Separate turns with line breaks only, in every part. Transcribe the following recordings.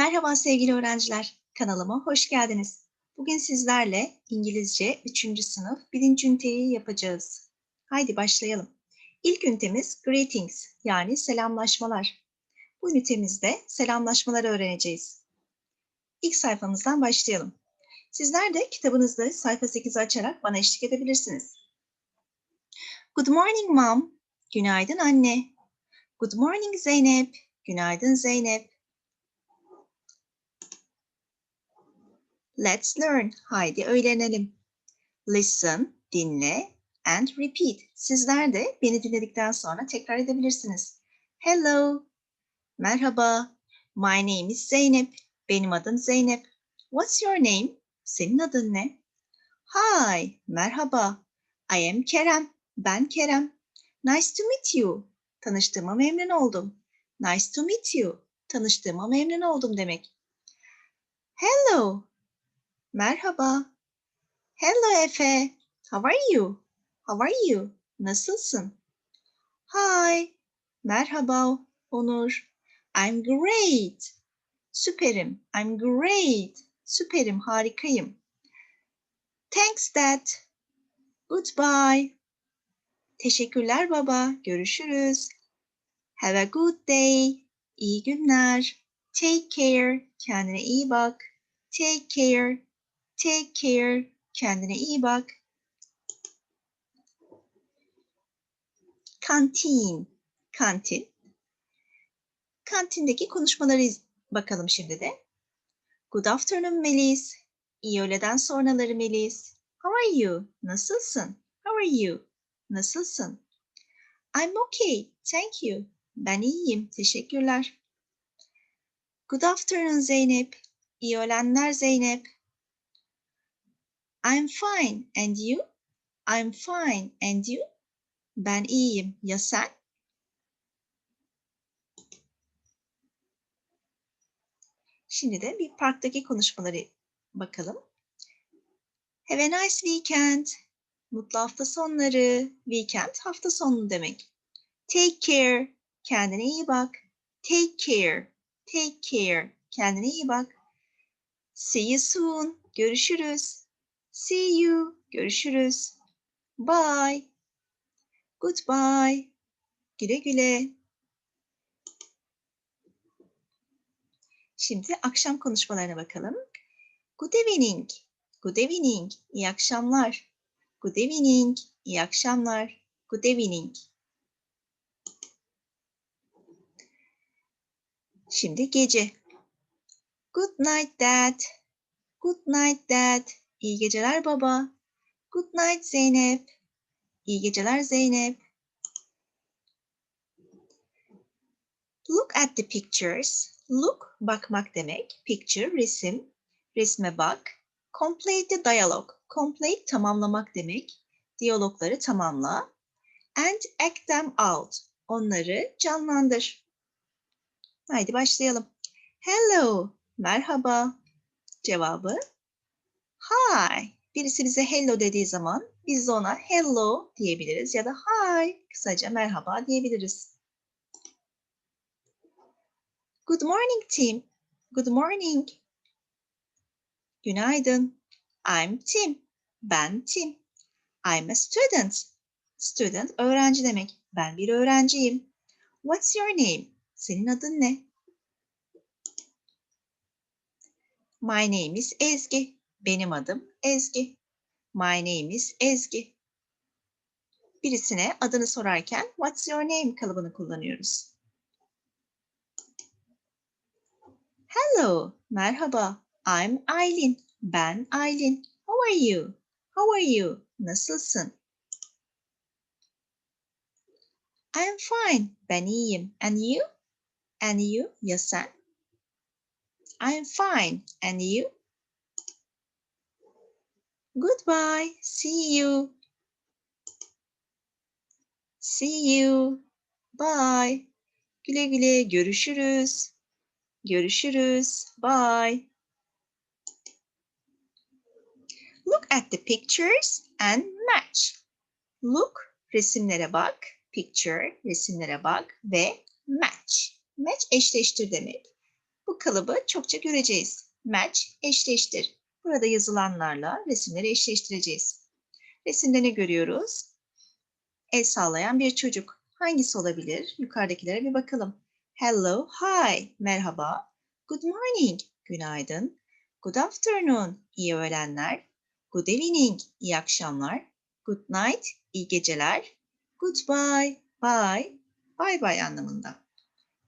Merhaba sevgili öğrenciler, kanalıma hoş geldiniz. Bugün sizlerle İngilizce 3. sınıf 1. üniteyi yapacağız. Haydi başlayalım. İlk ünitemiz greetings yani selamlaşmalar. Bu ünitemizde selamlaşmaları öğreneceğiz. İlk sayfamızdan başlayalım. Sizler de kitabınızda sayfa 8'i açarak bana eşlik edebilirsiniz. Good morning mom. Günaydın anne. Good morning Zeynep. Günaydın Zeynep. Let's learn. Haydi öğrenelim. Listen, dinle and repeat. Sizler de beni dinledikten sonra tekrar edebilirsiniz. Hello. Merhaba. My name is Zeynep. Benim adım Zeynep. What's your name? Senin adın ne? Hi. Merhaba. I am Kerem. Ben Kerem. Nice to meet you. Tanıştığıma memnun oldum. Nice to meet you. Tanıştığıma memnun oldum demek. Hello. Merhaba. Hello Efe. How are you? How are you? Nasılsın? Hi. Merhaba Onur. I'm great. Süperim. I'm great. Süperim, harikayım. Thanks dad. Goodbye. Teşekkürler baba. Görüşürüz. Have a good day. İyi günler. Take care. Kendine iyi bak. Take care. Take care. Kendine iyi bak. Kantin. Kantin. Kantindeki konuşmaları bakalım şimdi de. Good afternoon Melis. İyi öğleden sonraları Melis. How are you? Nasılsın? How are you? Nasılsın? I'm okay. Thank you. Ben iyiyim. Teşekkürler. Good afternoon Zeynep. İyi öğlenler Zeynep. I'm fine. And you? I'm fine. And you? Ben iyiyim. Ya sen? Şimdi de bir parktaki konuşmaları bakalım. Have a nice weekend. Mutlu hafta sonları. Weekend hafta sonu demek. Take care. Kendine iyi bak. Take care. Take care. Kendine iyi bak. See you soon. Görüşürüz. See you. Görüşürüz. Bye. Goodbye. Güle güle. Şimdi akşam konuşmalarına bakalım. Good evening. Good evening. İyi akşamlar. Good evening. İyi akşamlar. Good evening. Şimdi gece. Good night dad. Good night dad. İyi geceler baba. Good night Zeynep. İyi geceler Zeynep. Look at the pictures. Look bakmak demek. Picture resim. Resme bak. Complete the dialogue. Complete tamamlamak demek. Diyalogları tamamla. And act them out. Onları canlandır. Haydi başlayalım. Hello. Merhaba. Cevabı hi. Birisi bize hello dediği zaman biz de ona hello diyebiliriz ya da hi kısaca merhaba diyebiliriz. Good morning Tim. Good morning. Günaydın. I'm Tim. Ben Tim. I'm a student. Student öğrenci demek. Ben bir öğrenciyim. What's your name? Senin adın ne? My name is Ezgi. Benim adım Ezgi. My name is Ezgi. Birisine adını sorarken what's your name kalıbını kullanıyoruz. Hello, merhaba. I'm Aylin. Ben Aylin. How are you? How are you? Nasılsın? I'm fine. Ben iyiyim. And you? And you? Ya sen? I'm fine. And you? Goodbye. See you. See you. Bye. Güle güle. Görüşürüz. Görüşürüz. Bye. Look at the pictures and match. Look, resimlere bak. Picture, resimlere bak ve match. Match eşleştir demek. Bu kalıbı çokça göreceğiz. Match, eşleştir. Burada yazılanlarla resimleri eşleştireceğiz. Resimde ne görüyoruz? El sallayan bir çocuk. Hangisi olabilir? Yukarıdakilere bir bakalım. Hello, hi, merhaba. Good morning, günaydın. Good afternoon, iyi öğlenler. Good evening, iyi akşamlar. Good night, iyi geceler. Goodbye, bye, bye bye anlamında.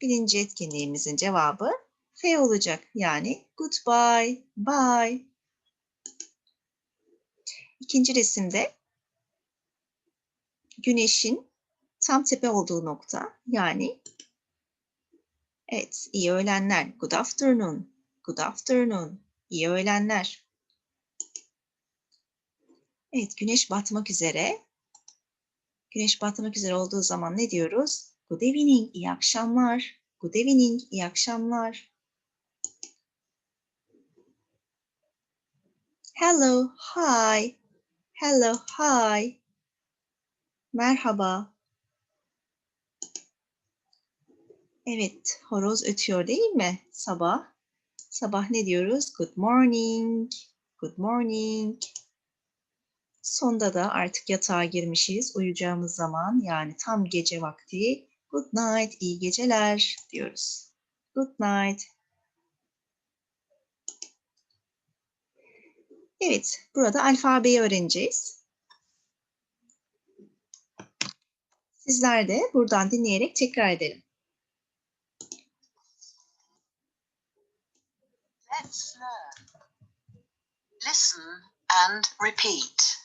Birinci etkinliğimizin cevabı F olacak. Yani goodbye, bye. İkinci resimde güneşin tam tepe olduğu nokta yani evet iyi öğlenler. Good afternoon. Good afternoon. İyi öğlenler. Evet güneş batmak üzere. Güneş batmak üzere olduğu zaman ne diyoruz? Good evening, iyi akşamlar. Good evening, iyi akşamlar. Hello, hi. Hello, hi. Merhaba. Evet, horoz ötüyor değil mi? Sabah. Sabah ne diyoruz? Good morning. Good morning. Sonda da artık yatağa girmişiz. Uyuyacağımız zaman yani tam gece vakti good night, iyi geceler diyoruz. Good night. Evet, burada alfabeyi öğreneceğiz. Sizler de buradan dinleyerek tekrar edelim.
Let's learn. Listen and repeat.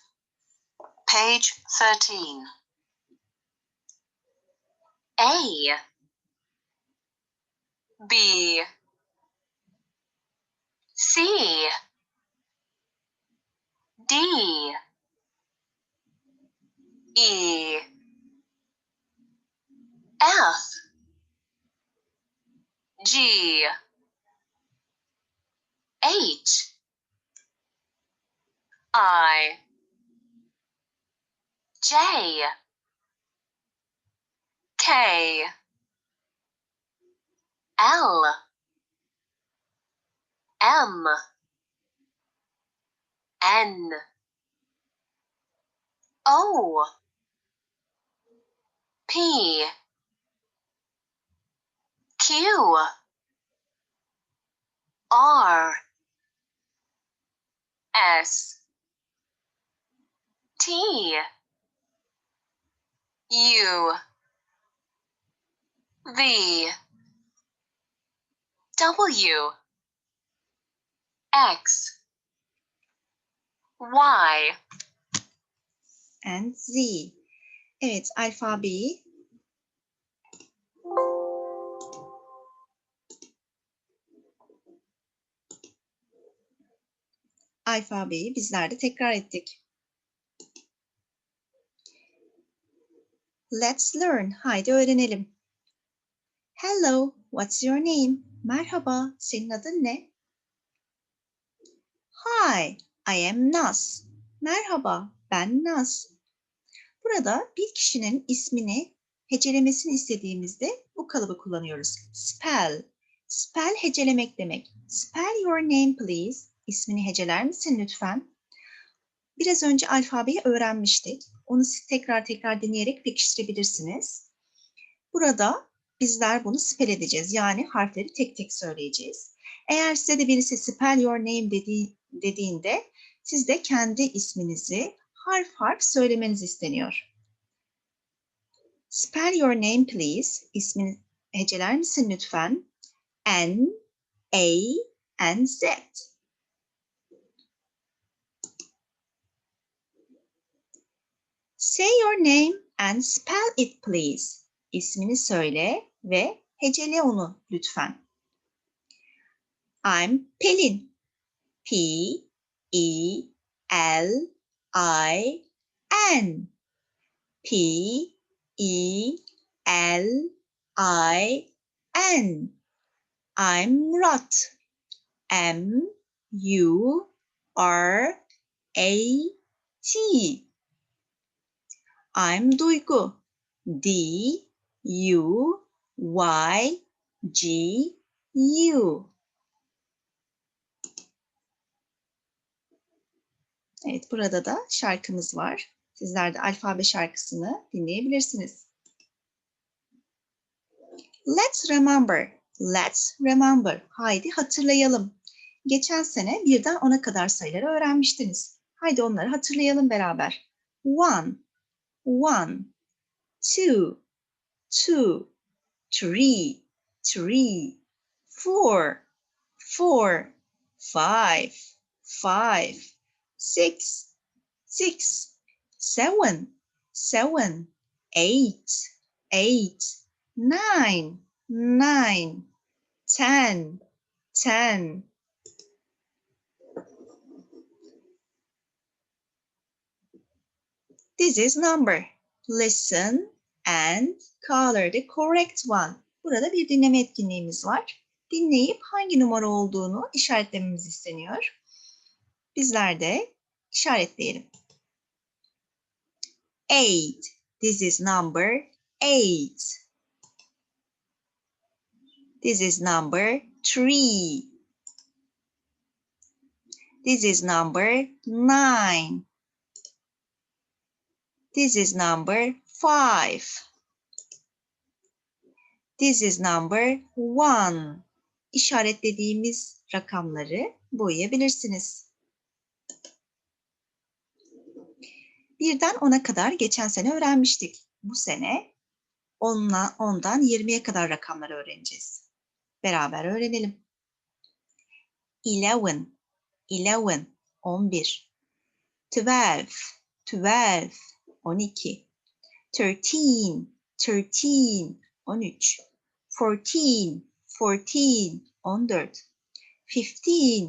Page 13. A B C D. E. F. G. H. I. J. K. L. M N. O. P. Q. R. S. T. U. V. W. X Y
and Z. Evet, alfabeyi alfabeyi bizler de tekrar ettik. Let's learn. Haydi öğrenelim. Hello, what's your name? Merhaba, senin adın ne? Hi, I am Naz. Merhaba, ben Naz. Burada bir kişinin ismini hecelemesini istediğimizde bu kalıbı kullanıyoruz. Spell. Spell hecelemek demek. Spell your name please. İsmini heceler misin lütfen? Biraz önce alfabeyi öğrenmiştik. Onu siz tekrar tekrar dinleyerek pekiştirebilirsiniz. Burada bizler bunu spell edeceğiz. Yani harfleri tek tek söyleyeceğiz. Eğer size de birisi spell your name dediği, dediğinde siz de kendi isminizi harf harf söylemeniz isteniyor. Spell your name please. İsmini heceler misin lütfen? N, A, N, Z. Say your name and spell it please. İsmini söyle ve hecele onu lütfen. I'm Pelin. P E L I N. P E L I N. I'm Murat. M U R A T. I'm Duygu. D U Y G you. Evet, burada da şarkımız var. Sizler de alfabe şarkısını dinleyebilirsiniz. Let's remember. Let's remember. Haydi hatırlayalım. Geçen sene birden ona kadar sayıları öğrenmiştiniz. Haydi onları hatırlayalım beraber. One, one, two, two, three, three, four, four, five, five, six, six, seven, seven, eight, eight, nine, nine, ten, ten. This is number. Listen and color the correct one. Burada bir dinleme etkinliğimiz var. Dinleyip hangi numara olduğunu işaretlememiz isteniyor. Bizler de işaretleyelim. Eight. This is number eight. This is number three. This is number nine. This is number five. This is number one. İşaretlediğimiz rakamları boyayabilirsiniz. Birden 10'a kadar geçen sene öğrenmiştik. Bu sene 10'la 10'dan 20'ye kadar rakamları öğreneceğiz. Beraber öğrenelim. 11, 11, 11. 12, 12, 12. 13, 13, 13. 14, 14, 14. 15,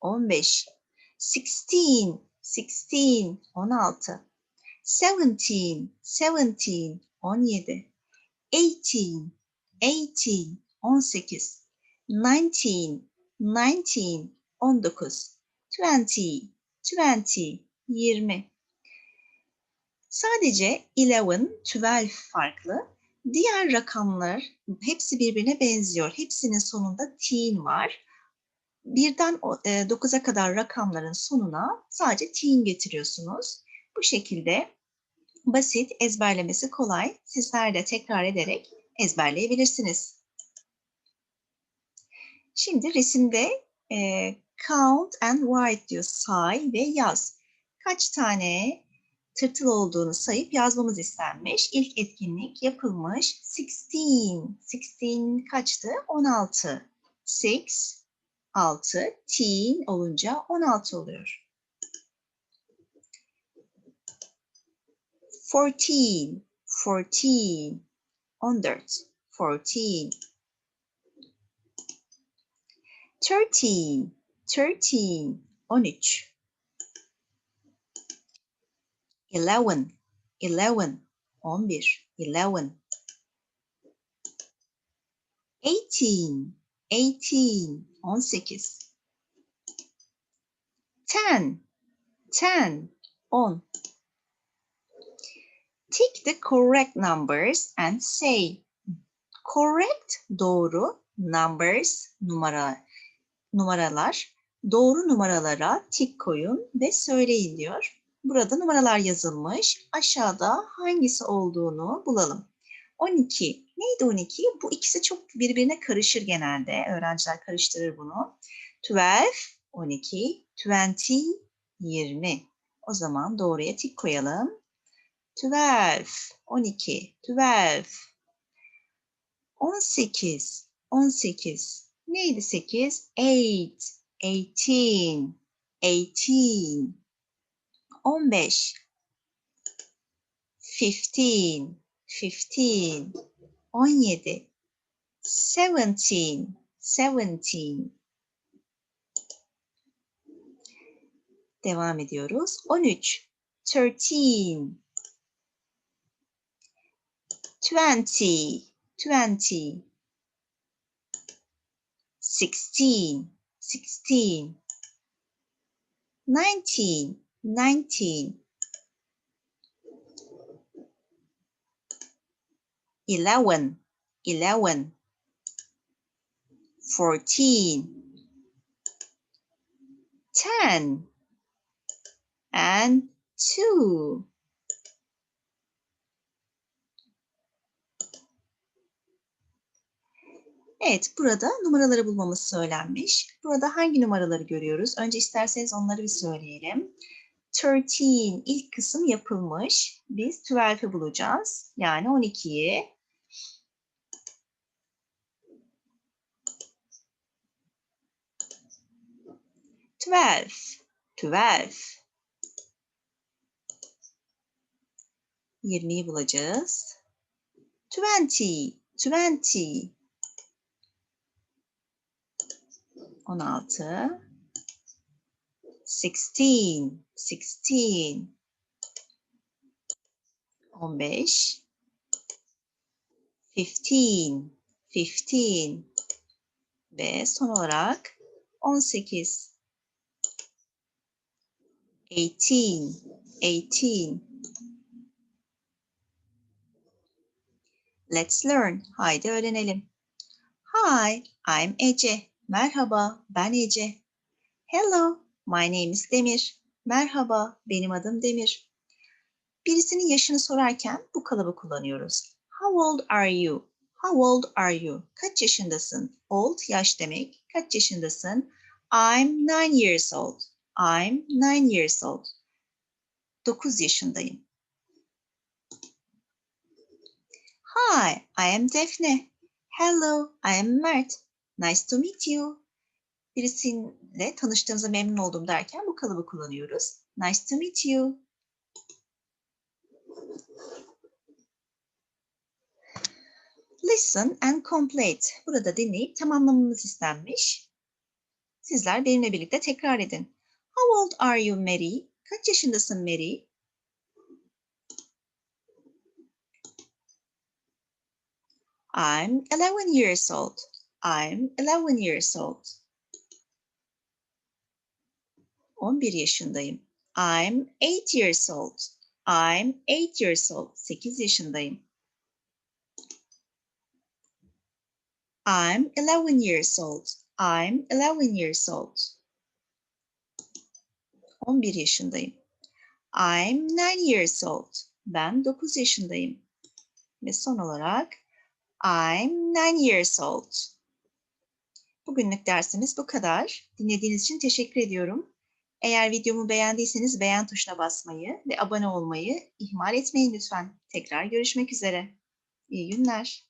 15, 15. 16, 16, 16. 17, 17, 17. 18, 18, 18. 19, 19, 19. 20, 20, 20. Sadece 11, 12 farklı. Diğer rakamlar hepsi birbirine benziyor. Hepsinin sonunda teen var. Birden 9'a kadar rakamların sonuna sadece teen getiriyorsunuz. Bu şekilde basit, ezberlemesi kolay. Sizler de tekrar ederek ezberleyebilirsiniz. Şimdi resimde e, count and write diyor. Say ve yaz. Kaç tane tırtıl olduğunu sayıp yazmamız istenmiş. İlk etkinlik yapılmış. 16. 16 kaçtı? 16. 6, 6. Teen olunca 16 oluyor. 14, 14, 14, 14. 13, 13, 13. 11, 11, 11, 11. 18, 18, 18. 10, 10, 10. Tick the correct numbers and say. Correct doğru, numbers numara numaralar. Doğru numaralara tik koyun ve söyleyin diyor. Burada numaralar yazılmış. Aşağıda hangisi olduğunu bulalım. 12. Neydi 12? Bu ikisi çok birbirine karışır genelde. Öğrenciler karıştırır bunu. 12, 12, 20, 20. O zaman doğruya tik koyalım. 12, 12, 12. 18, 18. Neydi 8? 8, 18, 18. 15, 15, 15. 17, 17, 17. Devam ediyoruz. 13, 13. 20, 20. 16, 16. 19, 19. 11, 11. fourteen, ten, and two. Evet, burada numaraları bulmamız söylenmiş. Burada hangi numaraları görüyoruz? Önce isterseniz onları bir söyleyelim. 13 ilk kısım yapılmış. Biz 12'ı bulacağız. Yani 12'yi. Twelve, twelve. 20'yi bulacağız. Twenty, twenty. 16 sixteen, sixteen. 15 fifteen, fifteen. Ve son olarak 18 eighteen, eighteen. Let's learn. Haydi öğrenelim. Hi, I'm Ece. Merhaba, ben Ece. Hello, my name is Demir. Merhaba, benim adım Demir. Birisinin yaşını sorarken bu kalıbı kullanıyoruz. How old are you? How old are you? Kaç yaşındasın? Old, yaş demek. Kaç yaşındasın? I'm nine years old. I'm nine years old. 9 yaşındayım. Hi, I am Defne. Hello, I am Mert. Nice to meet you. Birisiyle tanıştığımıza memnun oldum derken bu kalıbı kullanıyoruz. Nice to meet you. Listen and complete. Burada dinleyip tamamlamamız istenmiş. Sizler benimle birlikte tekrar edin. How old are you Mary? Kaç yaşındasın Mary? I'm 11 years old. I'm 11 years old. 11 yaşındayım. I'm 8 years old. I'm 8 years old. 8 yaşındayım. I'm 11 years old. I'm 11 years old. 11 yaşındayım. I'm 9 years old. Ben 9 yaşındayım. Ve son olarak I'm 9 years old. Bugünlük dersimiz bu kadar. Dinlediğiniz için teşekkür ediyorum. Eğer videomu beğendiyseniz beğen tuşuna basmayı ve abone olmayı ihmal etmeyin lütfen. Tekrar görüşmek üzere. İyi günler.